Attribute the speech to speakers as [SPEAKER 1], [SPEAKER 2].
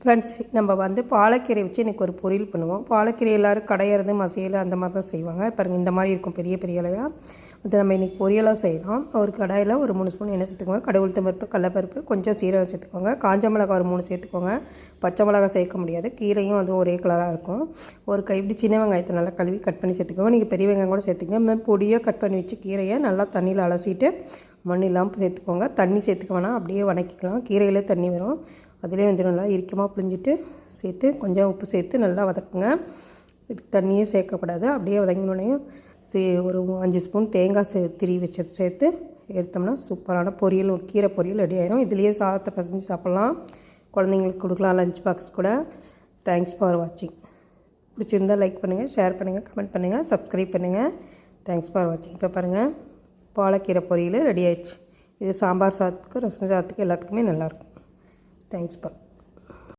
[SPEAKER 1] Friends நம்ம வந்து பாலக்கீரை வச்சு இன்றைக்கி ஒரு பொரியல் பண்ணுவோம். பாலக்கீரை எல்லோரும் கடையிறது மசியல் அந்த மாதிரி தான் செய்வாங்க. பாருங்கள் இந்த மாதிரி இருக்கும் பெரிய பெரிய இலையாக அது நம்ம இன்றைக்கி பொரியலாக செய்யலாம் ஒரு கடாயில் ஒரு மூணு ஸ்பூன் எண்ணெய் சேர்த்துக்கோங்க. கடவுள் பருப்பு கடலப்பருப்பு கொஞ்சம் சீரகம் சேர்த்துக்கோங்க. காஞ்ச மிளகாய் ஒரு மூணு சேர்த்துக்கோங்க. பச்சை மிளகாய் சேர்க்க முடியாது. கீரையும் அதுவும் ஒரே கலராக இருக்கும். ஒரு கைப்பிடி சின்ன வெங்காயத்தை நல்லா கழுவி கட் பண்ணி சேர்த்துக்கோங்க. நீங்கள் பெரிய வெங்காயம் கூட சேர்த்துக்கோங்க. இந்த பொடியாக கட் பண்ணி வச்சு கீரையை நல்லா தண்ணியில் அலசிட்டு மண் இல்லாமல் சேர்த்துக்கோங்க. தண்ணி சேர்த்துக்க வேணாம். அப்படியே வணக்கிக்கலாம். கீரையிலே தண்ணி வரும். அதிலே வந்து நல்லா இறுக்கமாக புழிஞ்சிட்டு சேர்த்து கொஞ்சம் உப்பு சேர்த்து நல்லா வதக்குங்க. இதுக்கு தண்ணியே சேர்க்கக்கூடாது. அப்படியே வதங்கினோடனே சே ஒரு அஞ்சு ஸ்பூன் தேங்காய் சே திரி வச்சது சேர்த்து எடுத்தோம்னா சூப்பரான பொரியல் கீரை பொரியல் ரெடி ஆயிரும். இதுலேயே சாதத்தை பசஞ்சு சாப்பிட்லாம். குழந்தைங்களுக்கு கொடுக்கலாம் லஞ்ச் பாக்ஸ் கூட. தேங்க்ஸ் ஃபார் வாட்சிங் பிடிச்சிருந்தால் லைக் பண்ணுங்கள் ஷேர் பண்ணுங்கள் கமெண்ட் பண்ணுங்கள் சப்ஸ்கிரைப் பண்ணுங்கள் தேங்க்ஸ் ஃபார் வாட்சிங் இப்போ பாருங்கள் பாலக்கீரை பொரியல் ரெடி ஆயிடுச்சு. இது சாம்பார் சாதத்துக்கு ரசம் சாதத்துக்கு எல்லாத்துக்குமே நல்லாயிருக்கும் தேங்க்ஸ் பா